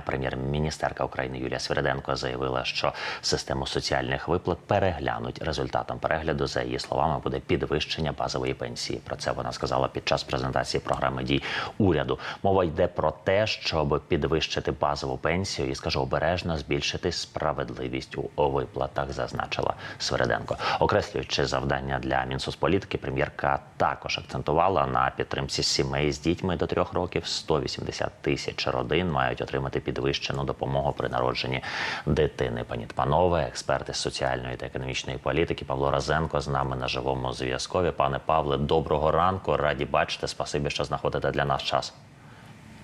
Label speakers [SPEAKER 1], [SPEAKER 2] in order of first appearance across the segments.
[SPEAKER 1] прем'єр-міністерка України Юлія Свириденко заявила, що систему соціальних виплат переглянуть. Результатом перегляду, за її словами, буде підвищення базової пенсії. Про це вона сказала під час презентації програми дій уряду. Мова йде про те, щоб підвищити базову пенсію і скажу обережно збільшити справедливість у виплатах, зазначила Свириденко. Окреслюючи завдання для Мінсоцполітики, прем'єрка також акцентувала на підтримці сімей з дітьми до трьох років. 180 тисяч родин мають отримати підвищену допомогу при народженні дитини. Пані Панове, експерти з соціальної та економічної політики Павло Разенко з нами на живому зв'язкові. Пане Павле, доброго ранку. Раді бачити. Спасибі, що знаходите для нас час.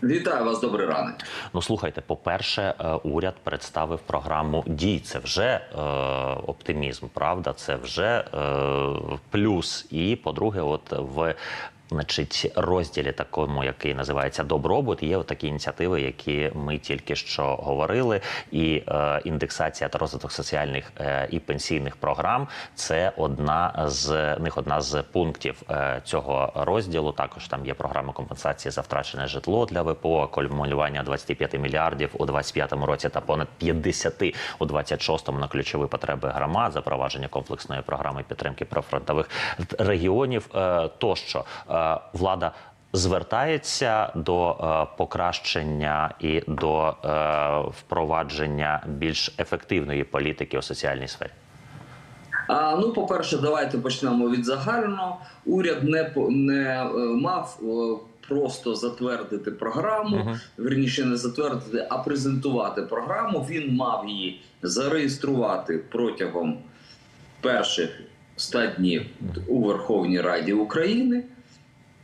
[SPEAKER 2] Вітаю вас, добрий ранок.
[SPEAKER 1] Ну слухайте, по-перше, е, уряд представив програму дій. Це вже е, оптимізм, правда? Це вже е, плюс. І по-друге, от в Значить, розділі такому, який називається Добробут, є такі ініціативи, які ми тільки що говорили. І е, індексація та розвиток соціальних е, і пенсійних програм це одна з них, одна з пунктів е, цього розділу. Також там є програма компенсації за втрачене житло для ВПО, акумулювання 25 мільярдів у 25-му році та понад 50 у 26-му на ключові потреби громад, запровадження комплексної програми підтримки прифронтових регіонів. Е, тощо е, влада звертається до е, покращення і до е, впровадження більш ефективної політики у соціальній сфері.
[SPEAKER 2] Ну, по-перше, давайте почнемо від загального. Уряд не не е, мав е, просто затвердити програму,
[SPEAKER 1] Мгм.
[SPEAKER 2] верніше не затвердити, а презентувати програму. Він мав її зареєструвати протягом перших 100 днів у Верховній Раді України.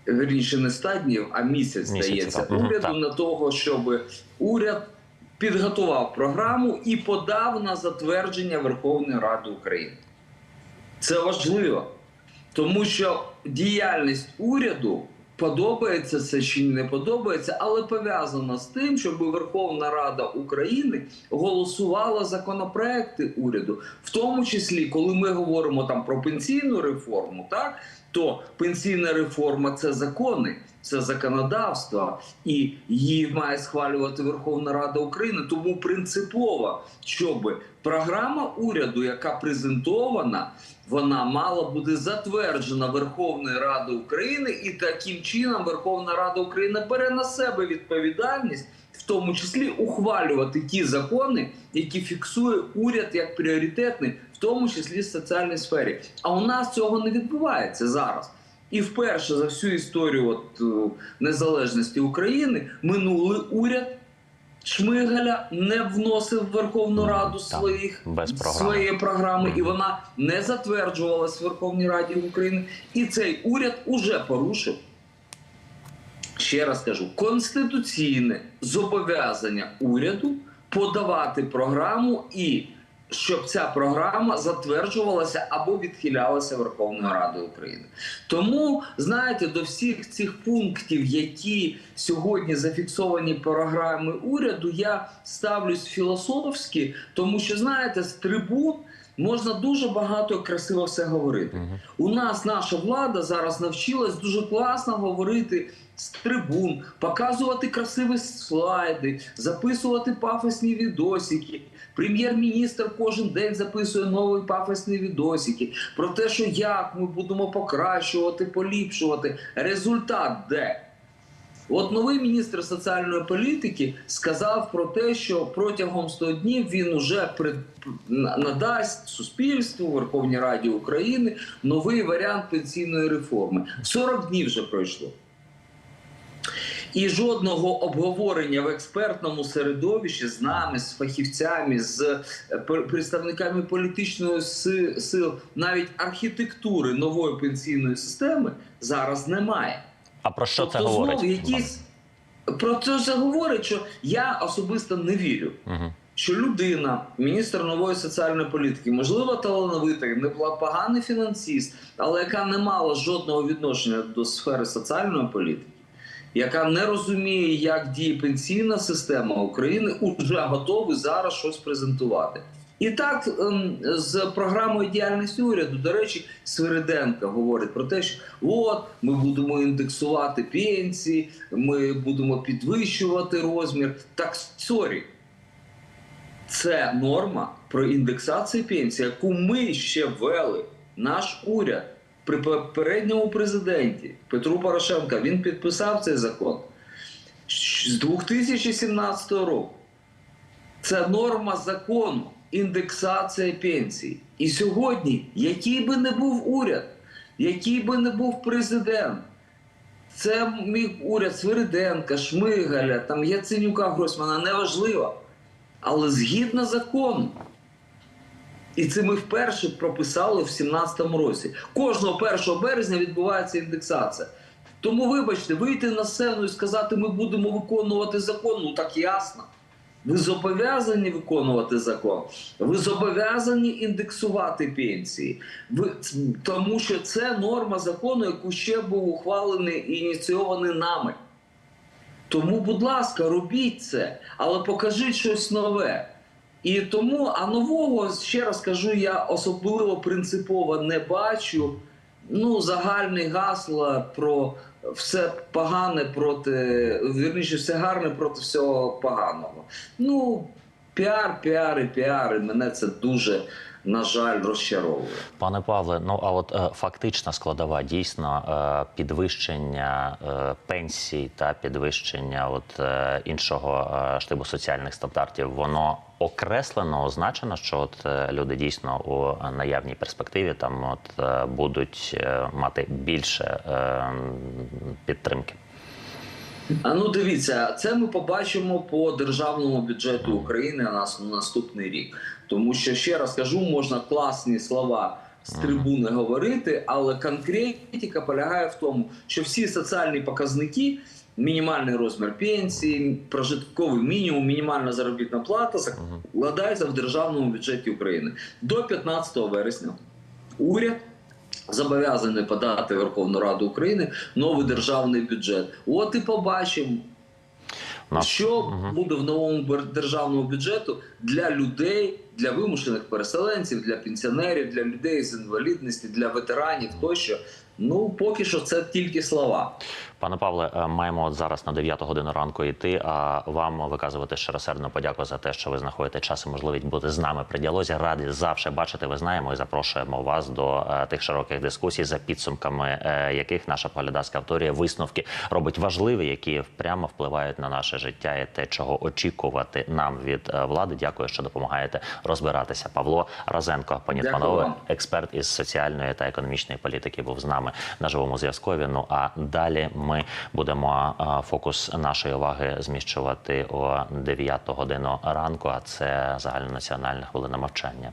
[SPEAKER 2] Вірніше, не 100 днів, а місяць,
[SPEAKER 1] Місяць,
[SPEAKER 2] здається,
[SPEAKER 1] так.
[SPEAKER 2] Уряду
[SPEAKER 1] так.
[SPEAKER 2] на того, щоб уряд підготував програму і подав на затвердження Верховної Ради України. Це важливо, тому що діяльність уряду подобається це чи не подобається, але пов'язана з тим, щоб Верховна Рада України голосувала законопроекти уряду, в тому числі, коли ми говоримо там про пенсійну реформу, так то пенсійна реформа це закони. Це законодавство, і її має схвалювати Верховна Рада України. Тому принципово, щоб програма уряду, яка презентована, вона мала бути затверджена Верховною Радою України, і таким чином Верховна Рада України бере на себе відповідальність, в тому числі ухвалювати ті закони, які фіксує уряд як пріоритетний, в тому числі в соціальній сфері. А у нас цього не відбувається зараз. І вперше за всю історію от, е, незалежності України минулий уряд Шмигаля не вносив в Верховну Раду своїх
[SPEAKER 1] без програми.
[SPEAKER 2] своєї програми, і вона не затверджувалась в Верховній Раді України. І цей уряд уже порушив. Ще раз кажу, конституційне зобов'язання уряду подавати програму і щоб ця програма затверджувалася або відхилялася Верховною Радою України. Тому знаєте, до всіх цих пунктів, які сьогодні зафіксовані програми уряду, я ставлюсь філософськи, тому що знаєте, з трибун можна дуже багато і красиво все говорити. У нас наша влада зараз навчилась дуже класно говорити з трибун, показувати красиві слайди, записувати пафосні відосики. Прем'єр-міністр кожен день записує нові пафосні відосики про те, що як ми будемо покращувати, поліпшувати. Результат де? От новий міністр соціальної політики сказав про те, що протягом 100 днів він уже надасть суспільству Верховній Раді України новий варіант пенсійної реформи. 40 днів вже пройшло. І жодного обговорення в експертному середовищі з нами, з фахівцями, з е, представниками політичної сил, навіть архітектури нової пенсійної системи зараз немає.
[SPEAKER 1] А про що це
[SPEAKER 2] тобто,
[SPEAKER 1] говорить?
[SPEAKER 2] знов якісь про це все говорить, що я особисто не вірю.
[SPEAKER 1] Угу.
[SPEAKER 2] Що людина, міністр нової соціальної політики, можливо, талановита, не була поганий фінансист, але яка не мала жодного відношення до сфери соціальної політики, яка не розуміє, як діє пенсійна система України, уже готовий зараз щось презентувати. І так ем, з програмою діяльності уряду, до речі, Свириденко говорить про те, що от ми будемо індексувати пенсії, ми будемо підвищувати розмір. Так сорі, це норма про індексацію пенсії, яку ми ще ввели, наш уряд при попередньому президенті Петру Порошенка. Він підписав цей закон з 2017 року. Це норма закону, індексація пенсій. І сьогодні, який би не був уряд, який би не був президент, це міг уряд Свириденка, Шмигаля, там Яценюка Гройсмана, неважливо. Але згідно закону. І це ми вперше прописали в 2017 році. Кожного 1 березня відбувається індексація. Тому, вибачте, вийти на сцену і сказати, ми будемо виконувати закон, ну так ясно. Ви зобов'язані виконувати закон. Ви зобов'язані індексувати пенсії. Ви, тому що це норма закону, яку ще був ухвалений і ініційований нами. Тому, будь ласка, робіть це, але покажіть щось нове. І тому, а нового, ще раз кажу, я особливо принципово не бачу. Ну, загальне гасло про все погане проти, вірніше, все гарне проти всього поганого. Ну, піар, піар і піар, і мене це дуже, на жаль, розчаровує.
[SPEAKER 1] Пане Павле, ну а от е, фактична складова дійсно е, підвищення е, пенсій та підвищення от е, іншого е, штибу соціальних стандартів, воно окреслено, означено, що от е, люди дійсно у наявній перспективі там от е, будуть е, мати більше е, підтримки.
[SPEAKER 2] А ну дивіться, це ми побачимо по державному бюджету України на нас- на наступний рік. Тому що ще раз кажу, можна класні слова з трибуни говорити, але конкретика полягає в тому, що всі соціальні показники. Мінімальний розмір пенсії, прожитковий мінімум, мінімальна заробітна плата закладається в державному бюджеті України до 15 вересня. Уряд зобов'язаний подати Верховну Раду України новий державний бюджет. От і побачимо, що буде в новому державному бюджету для людей, для вимушених переселенців, для пенсіонерів, для людей з інвалідністю, для ветеранів тощо. Ну поки що це тільки слова.
[SPEAKER 1] Пане Павле, е, маємо от зараз на 9 годину ранку йти. А вам виказувати щиросердну подяку за те, що ви знаходите час і можливість бути з нами при діалозі. Раді завжди бачити. Ви знаємо і запрошуємо вас до е, тих широких дискусій, за підсумками е, яких наша поглядацька авторія висновки робить важливі, які прямо впливають на наше життя і те, чого очікувати нам від влади. Дякую, що допомагаєте розбиратися. Павло Разенко, пані панове, експерт із соціальної та економічної політики, був з нами на живому зв'язкові. Ну а далі ми будемо фокус нашої уваги зміщувати о 9 годину ранку. А це загальнонаціональна хвилина мовчання.